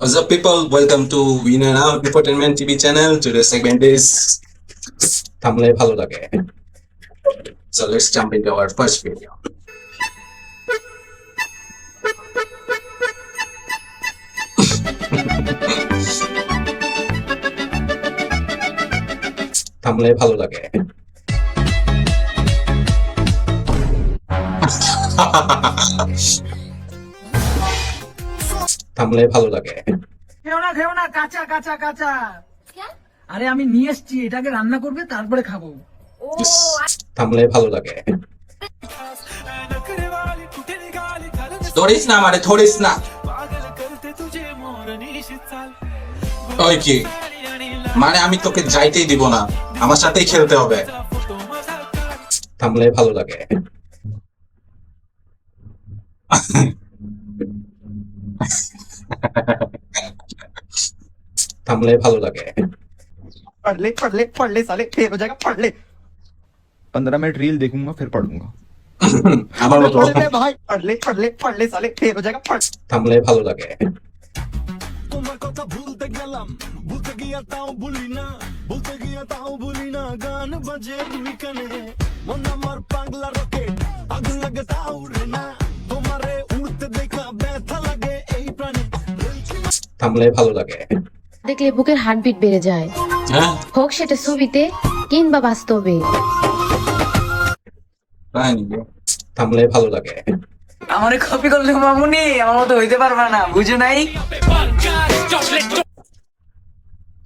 What's up, people? Welcome to In and Out Entertainment TV channel. Today's segment is thumbnail ভালো লাগে. So let's jump into our first video. thumbnail ভালো লাগে. থামলে ভালো লাগে। খেও না খেও না কাঁচা কাঁচা কাঁচা। আরে আমি নিয়ে এসছি এটাকে রান্না করবে তারপরে খাব। থামলে ভালো লাগে। ধরিস না মানে ধরিস না। ওই কি? মানে আমি তোকে যাইতেই দিব না আমার সাথেই খেলতে হবে। থামলে ভালো লাগে। থামলে ভালো লাগে पढ़ ले पढ़ ले पढ़ ले साले फेल हो जाएगा पढ़ ले पंद्रह मिनट रील देखूंगा फिर पढ़ूंगा আমার মতো पढ़ ले भाई पढ़ ले पढ़ ले पढ़ ले साले फेल हो जाएगा पढ़ থামলে ভালো লাগে তোমার কথা ভুলতে গেলাম ভুলতে গিয়া তাও ভুলি না ভুলতে গিয়া তাও ভুলি না গান বাজে দুই কানে মন আমার পাগলা রকেট আগুন লাগে তাও উড়ে না তোমারে থামলে ভালো লাগে। দেখলে বুকের হার্টবিট বেড়ে যায়। হ্যাঁ? হোক সেটা ছবিতে কিংবা বাস্তবে। তাই থামলে ভালো লাগে। আমারে কপি করলে মামুনি আমার মতো হইতে পারবে না বুঝো নাই?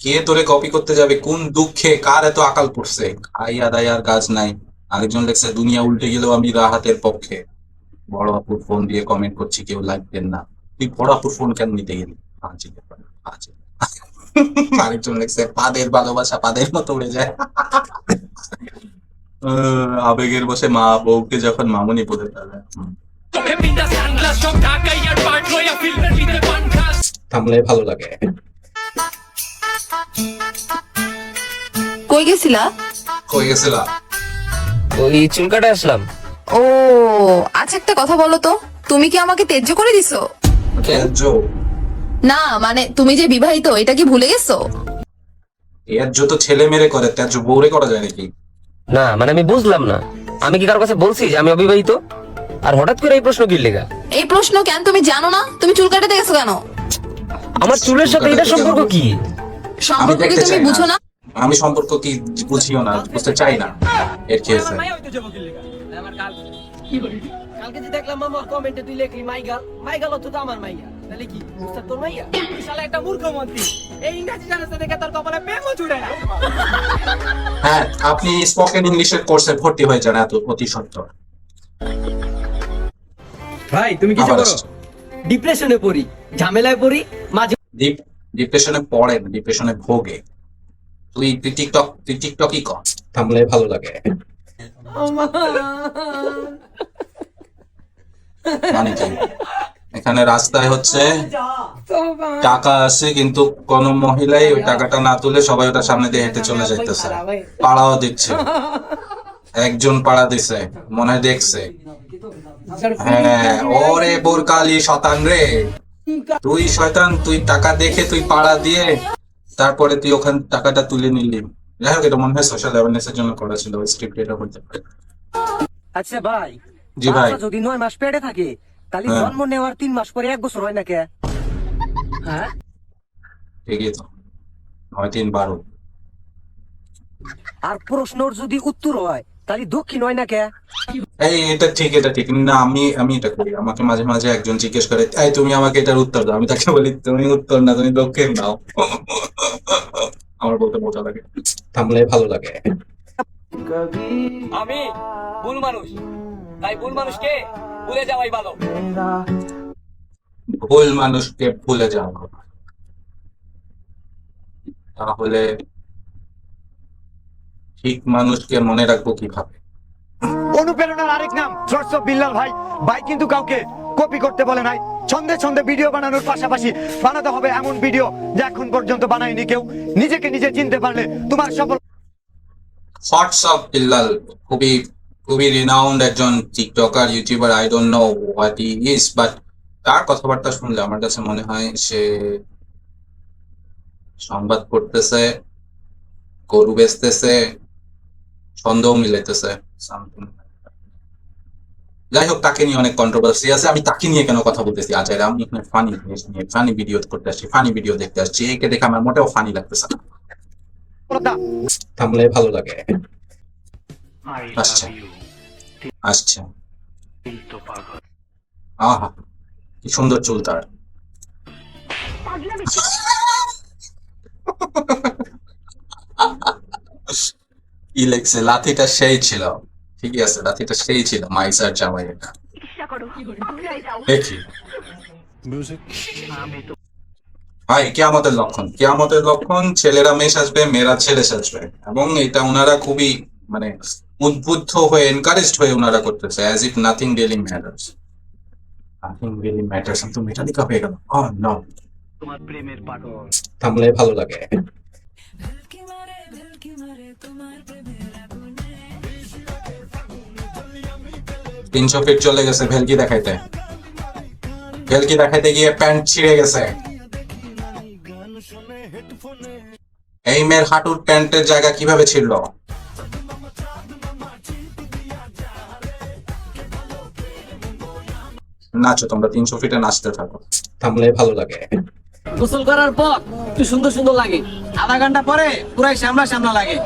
কে তোরে কপি করতে যাবে কোন দুঃখে কার এত আকাল পড়ছে? আইয়া দায়ার কাজ নাই। আরেকজন লেখছে দুনিয়া উল্টে গেলেও আমি রাহাতের পক্ষে। বড় আপুর ফোন দিয়ে কমেন্ট করছি কেউ লাইক দেন না। তুই বড় আপুর ফোন কেন নিতে গেলি? বাজে। আরেকজন লেখছে পাদের ভালোবাসা পাদের মতো উড়ে যায়। আবেগের বসে মা বউকে যখন মামুনি বলে তাহলে থামলে ভালো লাগে। কই গেছিলা? কই গেছিলা? ওই চুল কাটা আসলাম। ও আচ্ছা একটা কথা বলো তো তুমি কি আমাকে তেজ্য করে দিছো? ত্যায্য না মানে তুমি যে বিবাহিত এটা কি ভুলে গেছো? ত্যায্য তো ছেলে মেরে করে ত্যায্য বউরে করা যায় নাকি? না মানে আমি বুঝলাম না। আমি কি কারও কাছে বলছি যে আমি অবিবাহিত? আর হঠাৎ করে এই প্রশ্ন কি লেগা? এই প্রশ্ন কেন তুমি জানো না? তুমি চুল কাটাতে গেছো কেন? আমার চুলের সাথে এটা সম্পর্ক কি? সম্পর্ক কি তুমি বুঝো না? আমি সম্পর্ক কি বুঝিও না বুঝতে চাই না। এর কি হয়েছে কালকে যে দেখলাম মামা কমেন্টে তুই লেখলি মাইগাল। মাইগাল তো আমার মাইয়া তাহলে কি? বুঝতে তোর মাইয়া তুই শালা একটা মূর্খ মন্ত্রী। এই ইংরেজি জানাস না দেখে তোর কপালে প্রেমও জুড়ে না হ্যাঁ আপনি স্পোকেন ইংলিশের কোর্সে ভর্তি হয়ে যান এত অতি সত্তর। ভাই তুমি কিছু করো? ডিপ্রেশনে পড়ি ঝামেলায় পড়ি মাঝে ডিপ ডিপ্রেশনে পড়েন ডিপ্রেশনে ভোগে। তুই তুই টিকটক তুই টিকটকই কর থামলে ভালো লাগে। মানে এখানে রাস্তায় হচ্ছে টাকা আছে কিন্তু কোন মহিলাই ওই টাকাটা না তুলে সবাই ওটা সামনে দিয়ে হেঁটে চলে যাইতেছে। পাড়াও দিচ্ছে। একজন পাড়া দিছে মনে হয় দেখছে। হ্যাঁ ওরে বোরকালি শতান রে। তুই শয়তান তুই টাকা দেখে তুই পাড়া দিয়ে তারপরে তুই ওখান টাকাটা তুলে নিলি। যাই হোক এটা মনে হয় সোশ্যাল অ্যাওয়ারনেস এর জন্য করা ছিল ওই স্ক্রিপ্ট এটা করতে আচ্ছা ভাই। জি ভাই। যদি নয় মাস পেটে থাকে তাহলে হ্যাঁ। জন্ম নেওয়ার তিন মাস পরে এক বছর হয় না কে হ্যাঁ? ঠিকই তো। নয় তিন বারো। আর প্রশ্নর যদি উত্তর হয় তাহলে দক্ষিণ হয় না কে এই এটা ঠিক এটা ঠিক। না আমি আমি এটা করি। আমাকে মাঝে মাঝে একজন জিজ্ঞেস করে এই তুমি আমাকে এটার উত্তর দাও। আমি তাকে বলি তুমি উত্তর না তুমি দক্ষিণ দাও। আমার বলতে মজা লাগে। থামলে ভালো লাগে। আমি ভুল মানুষ। তাই ভুল মানুষকে ভুলে যাওয়াই ভালো। ভুল মানুষকে ভুলে যাওয়া তাহলে ঠিক মানুষকে মনে রাখব কীভাবে? অনুপ্রেরণার আরেক নাম বিল্লাল ভাই। ভাই কিন্তু কাউকে কপি করতে বলে নাই। ছন্দে ছন্দে ভিডিও বানানোর পাশাপাশি বানাতে হবে এমন ভিডিও যা এখন পর্যন্ত বানায়নি কেউ। নিজেকে নিজে চিনতে পারলে তোমার সফল অফ বিল্লাল খুবই খুবই রিনাউন্ড একজন tiktoker youtuber I don't know what he is but তার কথাবার্তা শুনলে আমার কাছে মনে হয় সে সংবাদ পড়তেছে গরু বেচতেছে সন্দেহ মিলাইতেছে something. যাই হোক তাকে নিয়ে অনেক কন্ট্রোভার্সি আছে। আমি তাকে নিয়ে কেন কথা বলতেছি? আজ আমি এখানে ফানি জিনিস নিয়ে ফানি ভিডিও করতে আসছি ফানি ভিডিও দেখতে আসছি। একে দেখে আমার মোটেও ফানি লাগতেছে না। থামলে ভালো লাগে। আসছে আসছে আহা কি সুন্দর চুল তার। কি লেখছে লাথিটা সেই ছিল। ঠিকই আছে লাথিটা সেই ছিল মাইসার জামাই এটা। দেখি ভাই কেয়ামতের লক্ষণ কেয়ামতের লক্ষণ ছেলেরা মেয়ে সাজবে মেয়েরা ছেলে সাজবে এবং এটা ওনারা খুবই মানে উদ্বুদ্ধ হয়ে এনকারেজড হয়ে ওনারা করতেছে as if nothing really matters nothing really matters তো মেটালিকা হয়ে গেল ও নো থামলে ভালো লাগে। তিনশো ফিট চলে গেছে ভেলকি দেখাইতে। ভেলকি দেখাইতে গিয়ে প্যান্ট ছিঁড়ে গেছে। এই মেয়ের হাঁটুর প্যান্টের জায়গা কীভাবে ছিল নাচো তোমরা তিনশো ফিটে নাচতে থাকো। থামলে ভালো লাগে। গোসল করার পর একটু সুন্দর সুন্দর লাগে। আধা ঘণ্টা পরে পুরাই সামলা সামলা লাগে।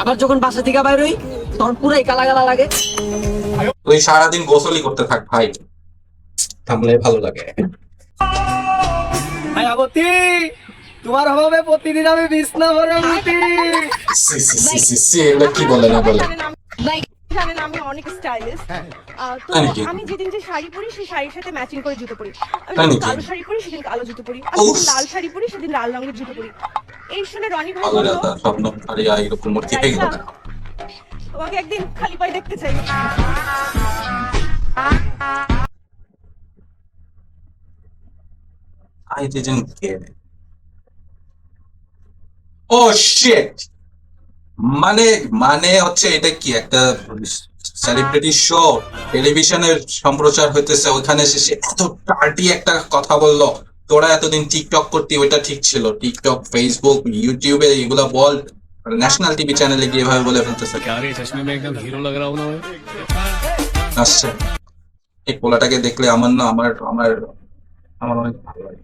আবার যখন বাসা থেকে বাইর হই তখন পুরাই কালা কালা লাগে। তুই সারাদিন গোসলই করতে থাক ভাই। থামলে ভালো লাগে। মায়াবতী তোমার অভাবে প্রতিদিন আমি বিছনা ভরে উঠি সি সি সি সি সি এগুলো কি বলে না বলে? জানেন আমি অনেক স্টাইলিশ তো আমি যেদিন যে শাড়ি পরি সেই শাড়ির সাথে ম্যাচিং করে জুতো পরি আমি? কালো শাড়ি পরি সেদিন কালো জুতো পরি আমি লাল শাড়ি পরি সেদিন লাল রঙের জুতো পরি এই শুনে রনি ভাই বলল স্বপ্ন হারিয়া এরকম মূর্তি হয়ে গেল? তোমাকে একদিন খালি পায়ে দেখতে চাই I didn't get it. Oh shit! মানে মানে হচ্ছে এটা কি? একটা সেলিব্রিটি শো টেলিভিশনের সম্প্রচার হইতেছে ওইখানে এসে সে এত টার্টি একটা কথা বলল। তোরা এতদিন টিকটক করতি ওইটা ঠিক ছিল। টিকটক ফেসবুক ইউটিউবে এগুলা বল ন্যাশনাল টিভি চ্যানেলে গিয়ে এভাবে বলে ফেলতেছে। আসছে এই পোলাটাকে দেখলে আমার না আমার আমার আমার অনেক ভালো লাগে।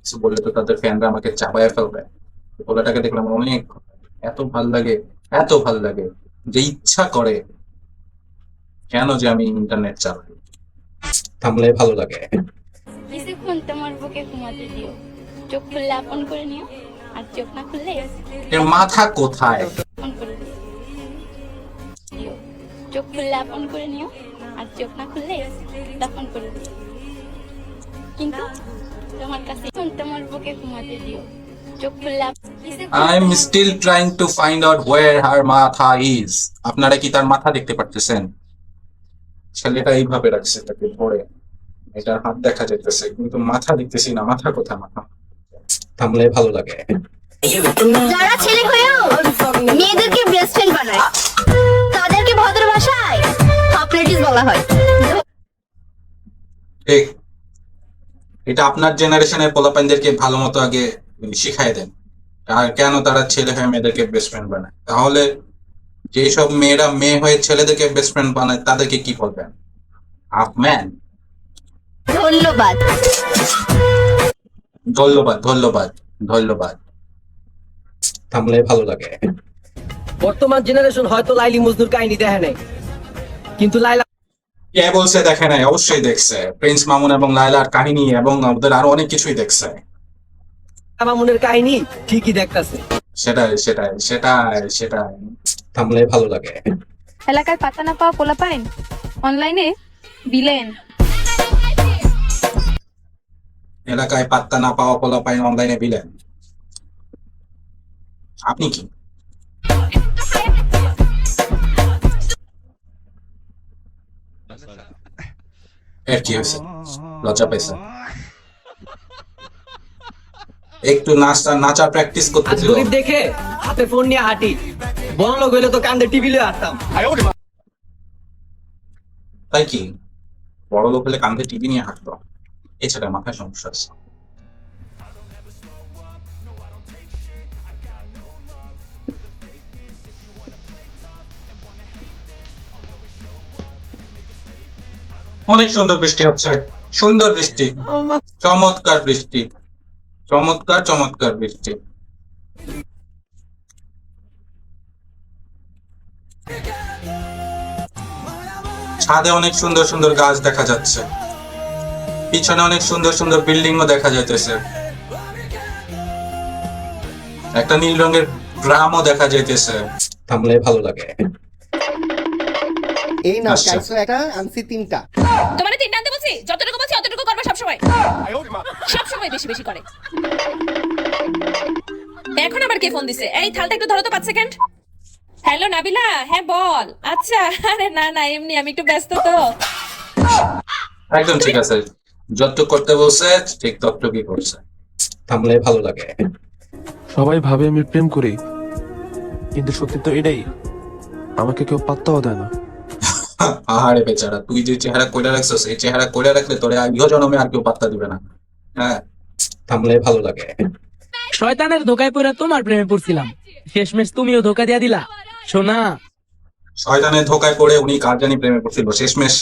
কিছু বললে তো তাদের ফ্যানরা আমাকে চাপায় ফেলবে। পোলাটাকে দেখলে আমার অনেক। এত ভালো লাগে এত ভালো লাগে যে ইচ্ছা করে কেন যে আমি ইন্টারনেট চালাই। থামলে ভালো লাগে। কিছুক্ষণ তোমার বুকে ঘুমাতে দিও। চোখ খুললে আপন করে নিও আর চোখ না খুললে এর মাথা কোথায়। চোখ খুললে আপন করে নিও আর চোখ না খুললে দাফন করে দিও। কিন্তু তোমার কাছে তোমার বুকে ঘুমাতে দিও। চোখ I am still trying to find out where her মাথা ইজ আপনারা কি তার মাথা দেখতে পারতেছেন? ছেলেটা এইভাবে রাখছে তাকে ধরে। এটার হাত দেখা যাইতেছে কিন্তু মাথা দেখতেছি না। মাথা কোথায় মাথা? থামলে ভালো লাগে। যারা ছেলে হয়েও মেয়েদেরকে বেস্ট ফ্রেন্ড বানায় তাদেরকে ভদ্র ভাষায় সক্রেটিস বলা হয়। ঠিক এটা আপনার জেনারেশনের পোলাপাইনদেরকে ভালো মতো আগে শিখাই দেন। আর কেন তারা ছেলে হয়ে মেয়েদেরকে বেস্ট ফ্রেন্ড বানায়? তাহলে যেসব মেয়েরা মেয়ে হয়ে ছেলেদেরকে বেস্ট ফ্রেন্ড বানায় তাদেরকে কি বলবেন? হাফ ম্যান ধন্যবাদ। ধন্যবাদ ধন্যবাদ ধন্যবাদ। থামলে ভালো লাগে। বর্তমান জেনারেশন হয়তো লাইলি মজনুর কাহিনী দেখে নাই। কিন্তু লাইলা কে বলছে দেখে নাই? অবশ্যই দেখছে। প্রিন্স মামুন এবং লায়লার কাহিনী এবং ওদের আরও অনেক কিছুই দেখছে। মামুনের কাহিনী ঠিকই দেখতাছে। সেটাই সেটাই সেটাই সেটাই। থামলে ভালো লাগে। এলাকায় পাতা না পাওয়া পোলা পাইন? অনলাইনে বিলেন এলাকায় পাত্তা না পাওয়া পোলা পাইন অনলাইনে বিলেন আপনি কি? এর কি হয়েছে? লজ্জা পাইছে? একটু নাচটা নাচা প্র্যাকটিস করতে ছিল। গরিব দেখে হাতে ফোন নিয়ে হাঁটি। বড় লোক হইলে তো কান্দে টিভি লিয়ে আসতাম তাই কি? বড় লোক হলে কান্দে টিভি নিয়ে হাঁটতো। এছাড়া মাথায় সমস্যা আছে। অনেক সুন্দর বৃষ্টি হচ্ছে। সুন্দর বৃষ্টি। চমৎকার বৃষ্টি। চমৎকার চমৎকার বৃষ্টি। ছাদে অনেক সুন্দর সুন্দর গাছ দেখা যাচ্ছে। পিছনে অনেক সুন্দর সুন্দর বিল্ডিং ও দেখা যাইতেছে। একটা নীল রঙের ড্রামও দেখা যাইতেছে। থামলে ভালো লাগে। এই না আচ্ছা। চাইছো একটা আনছি তিনটা। তোমার তিনটা আনতে বলছি? যতটুকু বলছি অতটুকু করবে সবসময়। সবসময় বেশি বেশি করে। এখন আবার কে ফোন দিছে? এই থালটা একটু ধরো তো পাঁচ সেকেন্ড হ্যালো নাবিলা। হ্যাঁ বল। আচ্ছা আরে না না এমনি আমি একটু ব্যস্ত তো। একদম ঠিক আছে। যতটুক করতে বলছে ঠিক ততটুকুই করছে। থামলে ভালো লাগে। সবাই ভাবে আমি প্রেম করি কিন্তু সত্যি তো এটাই আমাকে কেউ পাত্তাও দেয় না। আহারে বেচারা তুই যে চেহারা কইরা রাখছো সেই চেহারা কইরা রাখলে তোরে ইহ জন্মে আর কেউ পাত্তা দিবে না। হ্যাঁ থামলে ভালো লাগে। শয়তানের ধোকায় পড়ে তোমার প্রেমে পড়ছিলাম। শেষমেশ তুমিও ধোকা দিয়া দিলা। শোনা শয়তানের ধোকায় পড়ে উনি কার জানি প্রেমে পড়ছিল? শেষমেশ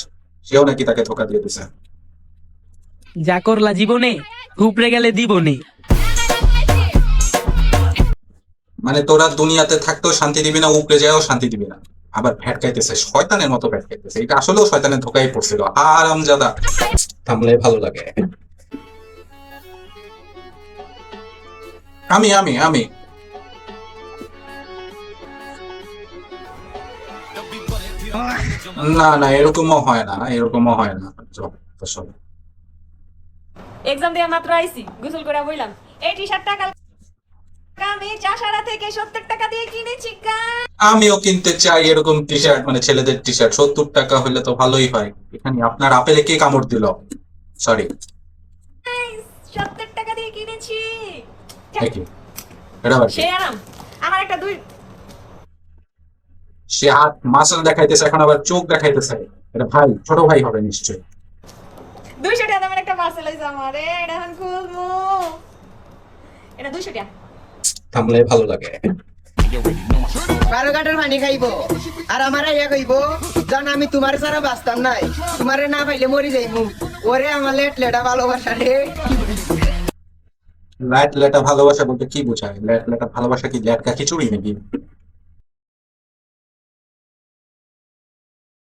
সেও নাকি তাকে ধোকা দিয়ে দিছে। যা করলা জীবনে উপরে গেলে দিবনে। মানে তোরা দুনিয়াতে থাকতেও শান্তি দিবি না উপরে যাও শান্তি দিবি না। আবার ভ্যাটকাইতেছে শয়তানের মতো ভ্যাটকাইতেছে এটা আসলেও শয়তানের ধোকায় পড়ছিল। আরাম জাদা থামলে ভালো লাগে। আমি আমি আমি। না না, এরকমও হয় না, এরকমও হয় না। এক্সাম দিয়ে মাত্র আইছি, গোসল করে বইলাম। এই টি শার্টটা কাল আমি চাষারা থেকে সত্তর টাকা দিয়ে কিনেছি আমিও কিনতে চাই এরকম টি শার্ট মানে ছেলেদের টি শার্ট সত্তর টাকা হলে তো ভালোই হয়। এখানে আপনার আপেলে কে কামড় দিল? সরি সত্তর টাকা দিয়ে কিনেছি? সে আরাম আমার একটা দুই সে হাত মাসল দেখাইতেছে এখন আবার চোখ দেখাইতেছে। এটা ভাই ছোট ভাই হবে নিশ্চয়ই। দুইশো টাকা দামের একটা পার্সেল হয়েছে আমার এটা এখন খুলবো। এটা দুইশো টাকা। থামলে ভালো লাগে। কারও কাটার পানি খাইব আর আমার আইয়া কইব জান আমি তোমার ছাড়া বাঁচতাম নাই তোমারে না পাইলে মরি যাইব ওরে আমার লেট লেটা ভালোবাসা রে ল্যাট লেটা ভালোবাসা বলতে কি বোঝায়? ল্যাট লেটা ভালোবাসা কি ল্যাটকা খিচুড়ি নাকি?